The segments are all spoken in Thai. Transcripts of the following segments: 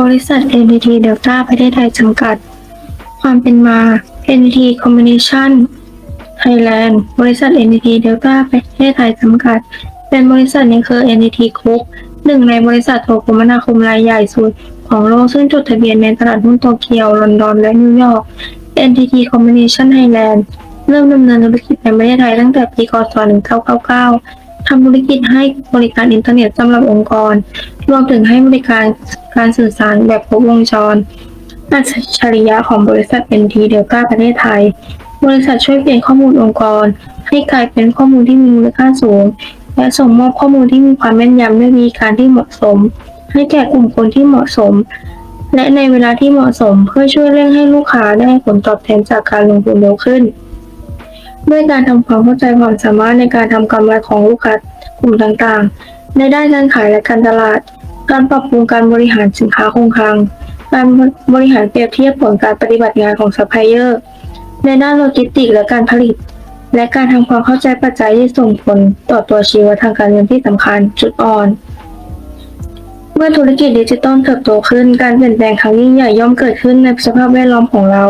บริษัท NTT Delta ประเทศไทยจำกัด ความเป็นมา NTT Communication Thailand บริษัท NTT Delta ประเทศไทยจำกัด เป็นบริษัทในเครือ NTT Group หนึ่งในบริษัทโทรคมนาคมรายใหญ่สุดของโลกซึ่งจดทะเบียนในตลาดหุ้นโตเกียว ลอนดอน และนิวยอร์ก NTT Communication Thailand เริ่มดำเนินธุรกิจในประเทศไทยตั้งแต่ปี คศ 1999 ทำธุรกิจให้บริการอินเทอร์เน็ตสำหรับองค์กร รวมถึงให้บริการการสื่อสารแบบครบวงจรอัจฉริยะของบริษัท NT Delta ประเทศไทย บริษัทช่วยเปลี่ยนข้อมูลองค์กร ให้กลายเป็นข้อมูลที่มีมูลค่าสูง และส่งมอบข้อมูลที่มีความแม่นยำด้วยวิธีการที่เหมาะสม ให้แก่กลุ่มคนที่เหมาะสม และในเวลาที่เหมาะสมเพื่อช่วยเร่งให้ลูกค้าได้ผลตอบแทนจากการลงทุนเร็วขึ้น ด้วยการทำความเข้าใจความสามารถในการทำกำไรของลูกค้ากลุ่มต่างๆ ในด้านการขายและการตลาด การปรับปรุงการบริหารสินค้าคงคลัง การบริหารเปรียบเทียบผลการปฏิบัติงานของซัพพลายเออร์ในด้านโลจิสติกและการผลิต และการทำความเข้าใจปัจจัยที่ส่งผลต่อตัวชีวทางการเงินที่สำคัญจุดอ่อน เมื่อธุรกิจดิจิตอลเติบโตขึ้น การเปลี่ยนแปลงครั้งยิ่งใหญ่ย่อมเกิดขึ้นในสภาพแวดล้อมของเรา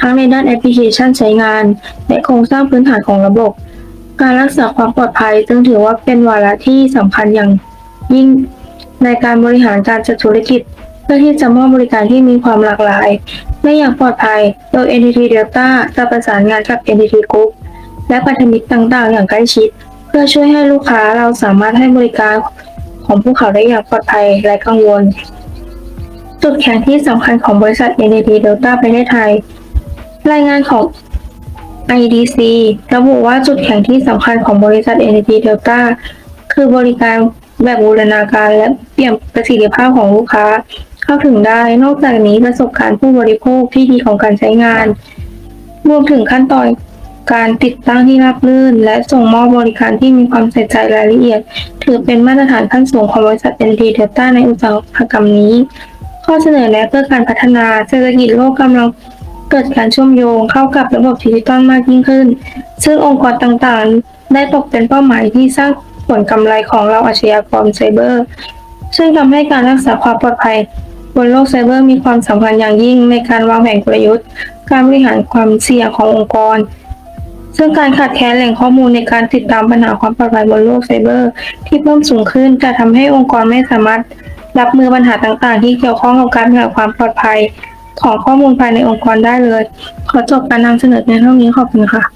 ทั้งในด้านแอปพลิเคชันใช้งาน และโครงสร้างพื้นฐานของระบบ การรักษาความปลอดภัยซึ่งถือว่าเป็นวาระที่สำคัญอย่างยิ่งในการบริหารการจัดธุรกิจ เพื่อที่จะมอบบริการที่มีความหลากหลายและอย่างปลอดภัย โดย NTT Delta จะประสานงานกับ NTT Group และพันธมิตรต่างๆ อย่างใกล้ชิด เพื่อช่วยให้ลูกค้าเราสามารถให้บริการ ของพวกเขาได้อย่างปลอดภัยและกังวล จุดแข็งที่สำคัญของบริษัท NTT Delta ประเทศไทย รายงานของ IDC ระบุว่าจุดแข็งที่สำคัญของบริษัท NTT Delta คือบริการแบบบูรณาการและเปลี่ยนประสิทธิภาพของลูกค้า เข้าถึงได้ นอกจากนี้ประสบการณ์ผู้บริโภคที่ดีของการใช้งาน รวมถึงขั้นตอน การติดตั้งที่ราบรื่น และส่งมอบบริการที่มีความใส่ใจรายละเอียด ถือเป็นมาตรฐานขั้นสูงของบริษัท NT Delta ในอุตสาหกรรมนี้ ข้อเสนอแนะเพื่อการพัฒนาเศรษฐกิจโลกกำลังเกิดการเชื่อมโยงเข้ากับระบบดิจิตอลมากยิ่งขึ้น ซึ่งองค์กรต่างๆ ได้ตกเป็นเป้าหมายที่สร้างผลกำไรของเราอาชญากรไซเบอร์ ซึ่งทำให้การรักษาความปลอดภัย บนโลกไซเบอร์มีความสำคัญอย่างยิ่งในการวางแผนกลยุทธ์ การบริหารความเสี่ยงขององค์กร ซึ่งการขาดแคลนแหล่งข้อมูลในการติดตามปัญหาความปลอดภัยบนโลกไซเบอร์ ที่เพิ่มสูงขึ้นจะทำให้องค์กรไม่สามารถรับมือปัญหาต่างๆ ที่เกี่ยวข้องกับการบริหาความปลอดภัยของข้อมูลภายในองค์กรได้เลย ขอจบการนำเสนอในเท่านี้ขอบคุณค่ะ